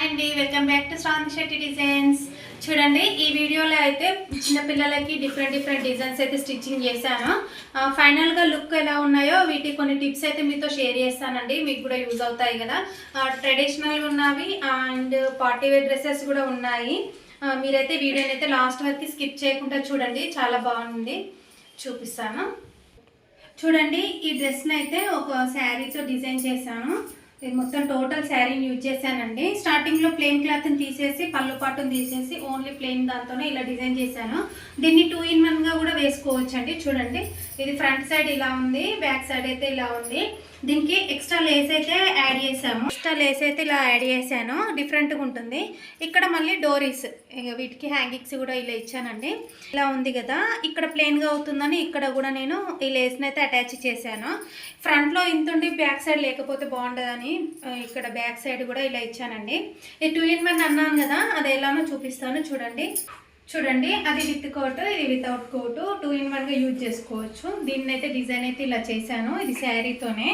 Hi అండి. Welcome back to Shranthi Shetty designs చూడండి ఈ వీడియోలో అయితే చిన్నపిల్లలకి డిఫరెంట్ డిఫరెంట్ డిజైన్స్ అయితే స్టిచ్చింగ్ చేశాను. ఫైనల్గా లుక్ ఎలా ఉన్నాయో వీటి కొన్ని టిప్స్ అయితే మీతో షేర్ చేస్తానండి. మీకు కూడా యూజ్ అవుతాయి కదా. ట్రెడిషనల్గా ట్రెడిషనల్ ఉన్నవి అండ్ పార్టీ వేర్ డ్రెస్సెస్ కూడా ఉన్నాయి. మీరైతే వీడియోని అయితే లాస్ట్ వరకు స్కిప్ చేయకుండా చూడండి. చాలా బాగుంది. చూపిస్తాను. చూడండి ఈ డ్రెస్ని అయితే ఒక శారీతో డిజైన్ చేశాను. ఇది మొత్తం టోటల్ శారీని యూజ్ చేశానండి. స్టార్టింగ్లో ప్లెయిన్ క్లాత్ని తీసేసి పళ్ళు పాటుని తీసేసి ఓన్లీ ప్లెయిన్ దాంతోనే ఇలా డిజైన్ చేశాను. దీన్ని టూ ఇన్ వన్గా కూడా వేసుకోవచ్చు అండి చూడండి. ఇది ఫ్రంట్ సైడ్ ఇలా ఉంది బ్యాక్ సైడ్ అయితే ఇలా ఉంది. దీనికి ఎక్స్ట్రా లేస్ అయితే యాడ్ చేసాము. ఎక్స్ట్రా లేస్ అయితే ఇలా యాడ్ చేశాను డిఫరెంట్గా ఉంటుంది. ఇక్కడ మళ్ళీ డోరీస్ వీటికి హ్యాంగింగ్స్ కూడా ఇలా ఇచ్చానండి. ఇలా ఉంది కదా. ఇక్కడ ప్లెయిన్గా అవుతుందని ఇక్కడ కూడా నేను ఈ లేస్ని అయితే అటాచ్ చేశాను. ఫ్రంట్లో ఇంత ఉండి బ్యాక్ సైడ్ లేకపోతే బాగుండదని ఇక్కడ బ్యాక్ సైడ్ కూడా ఇలా ఇచ్చానండి. ఈ టూ ఇన్ వన్ అన్నాను కదా అది ఎలానో చూపిస్తాను. చూడండి. చూడండి అది విత్ కోట్ ఇది వితౌట్ కోట్ టూ ఇన్ వన్గా యూజ్ చేసుకోవచ్చు. దీన్ని అయితే డిజైన్ అయితే ఇలా చేశాను ఇది శారీతోనే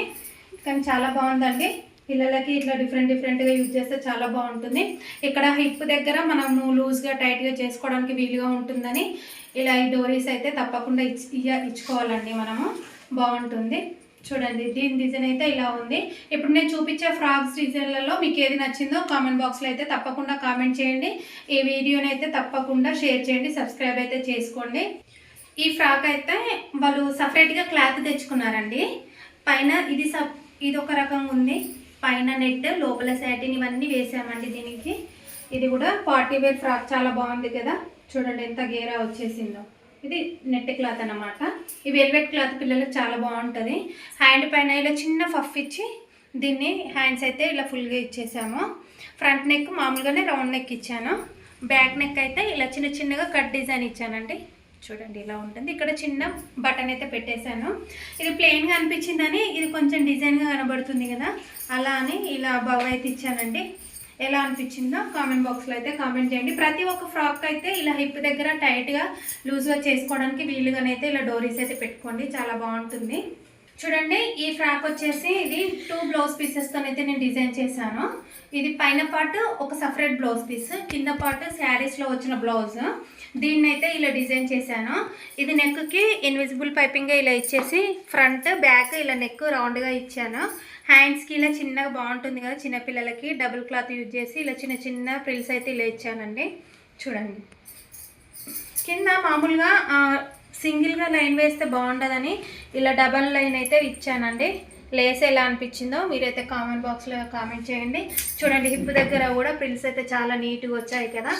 కానీ చాలా బాగుందండి. పిల్లలకి ఇట్లా డిఫరెంట్ డిఫరెంట్గా యూజ్ చేస్తే చాలా బాగుంటుంది. ఇక్కడ హిప్ దగ్గర మనము లూజ్గా టైట్గా చేసుకోవడానికి వీలుగా ఉంటుందని ఇలా ఈ డోరీస్ అయితే తప్పకుండా ఇచ్చి ఇచ్చుకోవాలండి మనము. బాగుంటుంది. చూడండి దీని డిజైన్ అయితే ఇలా ఉంది. ఇప్పుడు నేను చూపించే ఫ్రాక్స్ డిజైన్లలో మీకు ఏది నచ్చిందో కామెంట్ బాక్స్లో అయితే తప్పకుండా కామెంట్ చేయండి. ఈ వీడియోని అయితే తప్పకుండా షేర్ చేయండి సబ్స్క్రైబ్ అయితే చేసుకోండి. ఈ ఫ్రాక్ అయితే వాళ్ళు సపరేట్గా క్లాత్ తెచ్చుకున్నారండి. పైన ఇది సప్ ఇది ఒక రకంగా ఉంది. పైన నెట్ లోపల సాటిన్ ఇవన్నీ వేసామండి దీనికి. ఇది కూడా పార్టీ వేర్ ఫ్రాక్ చాలా బాగుంది కదా. చూడండి ఎంత గేరా వచ్చేసిందో. ఇది నెట్ క్లాత్ అన్నమాట. ఈ వెల్వెట్ క్లాత్ పిల్లలకు చాలా బాగుంటుంది. హ్యాండ్ పైన ఇలా చిన్న ఫఫ్ ఇచ్చి దీన్ని హ్యాండ్స్ అయితే ఇలా ఫుల్గా ఇచ్చేసాము. ఫ్రంట్ నెక్ మామూలుగానే రౌండ్ నెక్ ఇచ్చాను. బ్యాక్ నెక్ అయితే ఇలా చిన్న చిన్నగా కట్ డిజైన్ ఇచ్చానండి. చూడండి ఇలా ఉంటుంది. ఇక్కడ చిన్న బటన్ అయితే పెట్టేశాను. ఇది ప్లెయిన్గా అనిపించిందని ఇది కొంచెం డిజైన్గా కనబడుతుంది కదా. అలా అని ఇలా బవ్ అయితే ఇచ్చానండి. ఎలా అనిపించిందో కామెంట్ బాక్స్లో అయితే కామెంట్ చేయండి. ప్రతి ఒక్క ఫ్రాక్ అయితే ఇలా హిప్ దగ్గర టైట్గా లూజ్గా చేసుకోవడానికి వీలుగానైతే ఇలా డోరీస్ అయితే పెట్టుకోండి. చాలా బాగుంటుంది. చూడండి ఈ ఫ్రాక్ వచ్చేసి ఇది టూ బ్లౌజ్ పీసెస్తో అయితే నేను డిజైన్ చేశాను. ఇది పైన పార్ట్ ఒక సపరేట్ బ్లౌజ్ పీస్ కింద పార్ట్ శారీస్లో వచ్చిన బ్లౌజ్ దీన్ని అయితే ఇలా డిజైన్ చేశాను. ఇది నెక్కి ఇన్విజిబుల్ పైపింగ్ ఇలా ఇచ్చేసి ఫ్రంట్ బ్యాక్ ఇలా నెక్ రౌండ్గా ఇచ్చాను. హ్యాండ్స్కి ఇలా చిన్నగా బాగుంటుంది కదా చిన్నపిల్లలకి. డబుల్ క్లాత్ యూజ్ చేసి ఇలా చిన్న చిన్న ప్రిల్స్ అయితే ఇలా ఇచ్చానండి. చూడండి. కింద మామూలుగా సింగిల్గా లైన్ వేస్తే బాగుండదని ఇలా డబల్ లైన్ అయితే ఇచ్చానండి. లేస్ ఎలా అనిపించిందో మీరైతే కామెంట్ బాక్స్లో కామెంట్ చేయండి. చూడండి హిప్ దగ్గర కూడా ప్రిల్స్ అయితే చాలా నీట్గా వచ్చాయి కదా.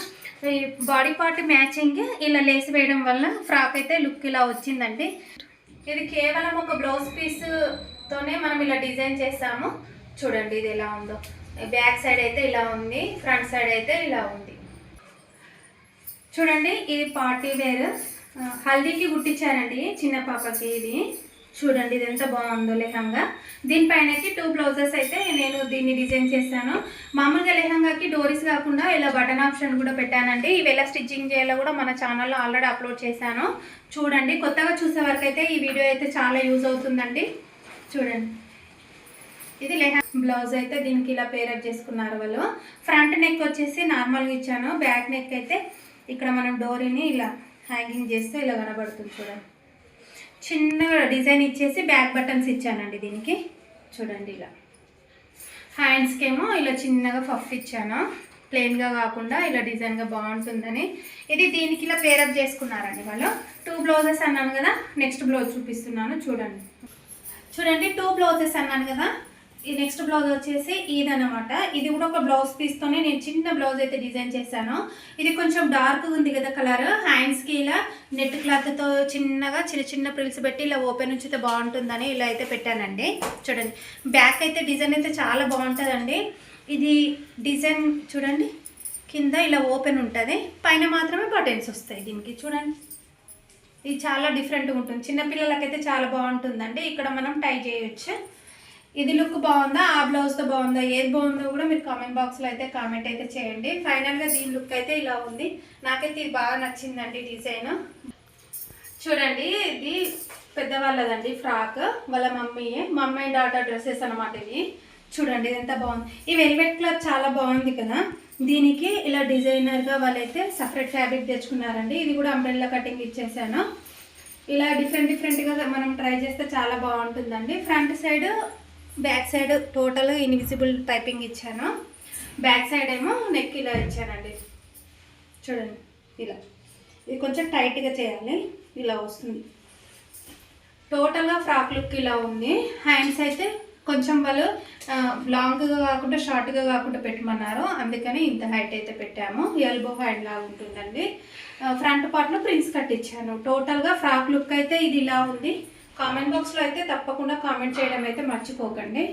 ఈ బాడీ పార్ట్ మ్యాచింగ్ ఇలా లేస్ వేయడం వల్ల ఫ్రాక్ అయితే లుక్ ఇలా వచ్చిందండి. ఇది కేవలం ఒక బ్లౌజ్ పీస్తోనే మనం ఇలా డిజైన్ చేస్తాము చూడండి ఇది ఎలా ఉందో. బ్యాక్ సైడ్ అయితే ఇలా ఉంది ఫ్రంట్ సైడ్ అయితే ఇలా ఉంది. చూడండి ఇది పార్టీ వేర్ హల్దీకి కుట్టించారండి చిన్న పాపకి ఇది. చూడండి ఇది ఎంత బాగుందో లెహంగా. దీనిపైనకి టూ బ్లౌజెస్ అయితే నేను దీన్ని డిజైన్ చేశాను. మామూలుగా లెహంగాకి డోరీస్ కాకుండా ఇలా బటన్ ఆప్షన్ కూడా పెట్టానండి. ఇవి ఎలా స్టిచ్చింగ్ చేయాలో కూడా మన ఛానల్లో ఆల్రెడీ అప్లోడ్ చేశాను. చూడండి కొత్తగా చూసే వరకు అయితే ఈ వీడియో అయితే చాలా యూజ్ అవుతుందండి. చూడండి. ఇది లెహంగా బ్లౌజ్ అయితే దీనికి ఇలా పేరప్ చేసుకున్నారు వాళ్ళు. ఫ్రంట్ నెక్ వచ్చేసి నార్మల్గా ఇచ్చాను. బ్యాక్ నెక్ అయితే ఇక్కడ మనం డోరీని ఇలా హ్యాంగింగ్ చేస్తే ఇలా కనబడుతుంది చూడండి. చిన్నగా డిజైన్ ఇచ్చేసి బ్యాక్ బటన్స్ ఇచ్చానండి దీనికి. చూడండి ఇలా. హ్యాండ్స్కేమో ఇలా చిన్నగా ఫఫ్ ఇచ్చాను. ప్లెయిన్గా కాకుండా ఇలా డిజైన్గా బాగుంటుందని. ఇది దీనికి ఇలా పేరప్ చేసుకున్నారండి వాళ్ళు. టూ బ్లౌజెస్ అన్నాను కదా నెక్స్ట్ బ్లౌజ్ చూపిస్తున్నాను చూడండి. చూడండి టూ బ్లౌజెస్ అన్నాను కదా. ఈ నెక్స్ట్ బ్లౌజ్ వచ్చేసి ఇదన్నమాట. ఇది కూడా ఒక బ్లౌజ్ పీస్తోనే నేను చిన్న బ్లౌజ్ అయితే డిజైన్ చేశాను. ఇది కొంచెం డార్క్గా ఉంది కదా కలర్ హ్యాండ్స్కి ఇలా నెట్ క్లాత్తో చిన్నగా చిన్న చిన్న ప్రిల్స్ పెట్టి ఇలా ఓపెన్ ఉంచితే బాగుంటుందని ఇలా అయితే పెట్టానండి. చూడండి. బ్యాక్ అయితే డిజైన్ అయితే చాలా బాగుంటుందండి. ఇది డిజైన్ చూడండి. కింద ఇలా ఓపెన్ ఉంటుంది. పైన మాత్రమే బటన్స్ వస్తాయి దీనికి. చూడండి. ఇది చాలా డిఫరెంట్గా ఉంటుంది. చిన్నపిల్లలకైతే చాలా బాగుంటుందండి. ఇక్కడ మనం టై చేయొచ్చు. ఇది లుక్ బాగుందా? ఆ బ్లౌజ్తో బాగుందా? ఏది బాగుందో కూడా మీరు కామెంట్ బాక్స్లో అయితే కామెంట్ అయితే చేయండి. ఫైనల్గా దీని లుక్ అయితే ఇలా ఉంది. నాకైతే ఇది బాగా నచ్చిందండి డిజైన్ చూడండి ఇది పెద్దవాళ్ళదండి ఫ్రాక్ వాళ్ళ mummy mummy and daughter dresses అనమాట ఇవి. చూడండి ఇది ఎంత బాగుంది. ఈ వెల్వెట్ క్లాత్ చాలా బాగుంది కదా? దీనికి ఇలా డిజైనర్గా వాళ్ళైతే సపరేట్ ఫ్యాబ్రిక్ తెచ్చుకున్నారండి. ఇది కూడా అంబ్రెల్లా కటింగ్ ఇచ్చేసాను. ఇలా డిఫరెంట్ డిఫరెంట్గా మనం ట్రై చేస్తే చాలా బాగుంటుందండి. Front side back side total invisible piping ఇచ్చాను. బ్యాక్ సైడ్ ఏమో నెక్ ఇలా ఇచ్చానండి. చూడండి ఇలా. ఇది కొంచెం టైట్గా చేయాలి. ఇలా వస్తుంది. టోటల్గా ఫ్రాక్ లుక్ ఇలా ఉంది. హ్యాండ్స్ అయితే కొంచెం వాళ్ళు లాంగ్గా కాకుండా షార్ట్గా కాకుండా పెట్టమన్నారు. అందుకని ఇంత హైట్ అయితే పెట్టాము. ఎల్బో హ్యాండ్ లాగా ఉంటుందండి. ఫ్రంట్ పార్ట్లో ప్రిన్స్ కట్ ఇచ్చాను టోటల్గా ఫ్రాక్ లుక్ అయితే ఇది ఇలా ఉంది. కామెంట్ బాక్స్లో అయితే తప్పకుండా కామెంట్ చేయడం అయితే మర్చిపోకండి.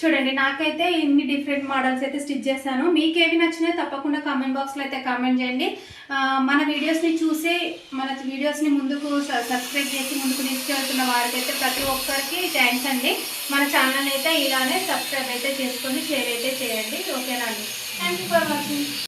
చూడండి నాకైతే ఇన్ని డిఫరెంట్ మోడల్స్ అయితే స్టిచ్ చేశాను. మీకు ఏవి నచ్చినాయో తప్పకుండా కామెంట్ బాక్స్లో అయితే కామెంట్ చేయండి. మన వీడియోస్ని చూసి మన వీడియోస్ని ముందుకు సబ్స్క్రైబ్ చేసి ముందుకు తీసుకెళ్తున్న వారికైతే ప్రతి ఒక్కరికి థ్యాంక్స్ అండి. మన ఛానల్ అయితే ఇలానే సబ్స్క్రైబ్ అయితే చేసుకొని షేర్ అయితే చేయండి. ఓకేనా అండి? Thank you for watching